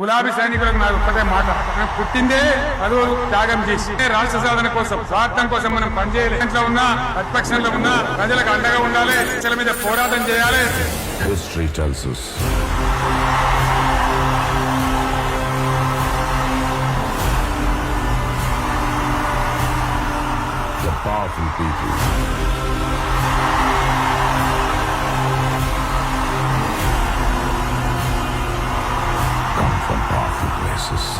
గులాబీ సైనికులకు నాకు ఒక్కటే మాట. మనం పుట్టిందే పదవులు త్యాగం చేసి. రాష్ట్ర సాధన కోసం స్వార్థం కోసం మనం పనిచేయాలి ఇంట్లో ఉన్నా ప్రతిపక్షంలో ఉన్నా ప్రజలకు అండగా ఉండాలి. ప్రజల మీద పోరాటం చేయాలి. History tells us. The powerful people. Colossus.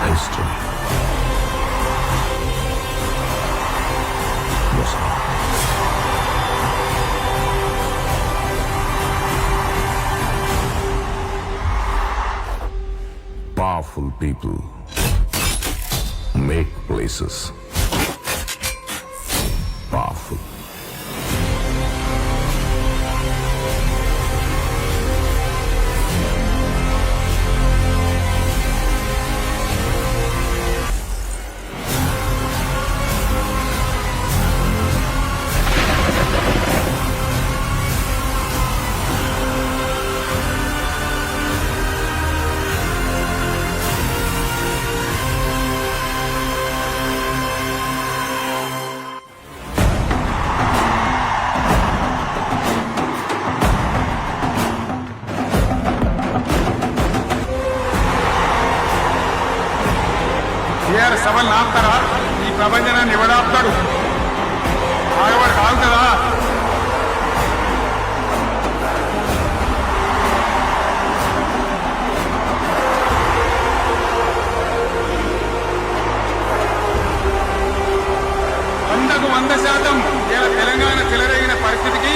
History. Powerful people make places. TRS సభలు ఆపుతారా? ఈ ప్రపంచనాన్ని ఎవడాపుతాడు ఆగవాడు కాదు కదా వందకు వంద శాతం ఇలా తెలంగాణ చెలరేగిన పరిస్థితికి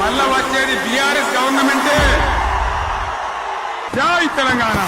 మళ్ళా వచ్చేది బీఆర్ఎస్ గవర్నమెంటే. జై జై తెలంగాణ.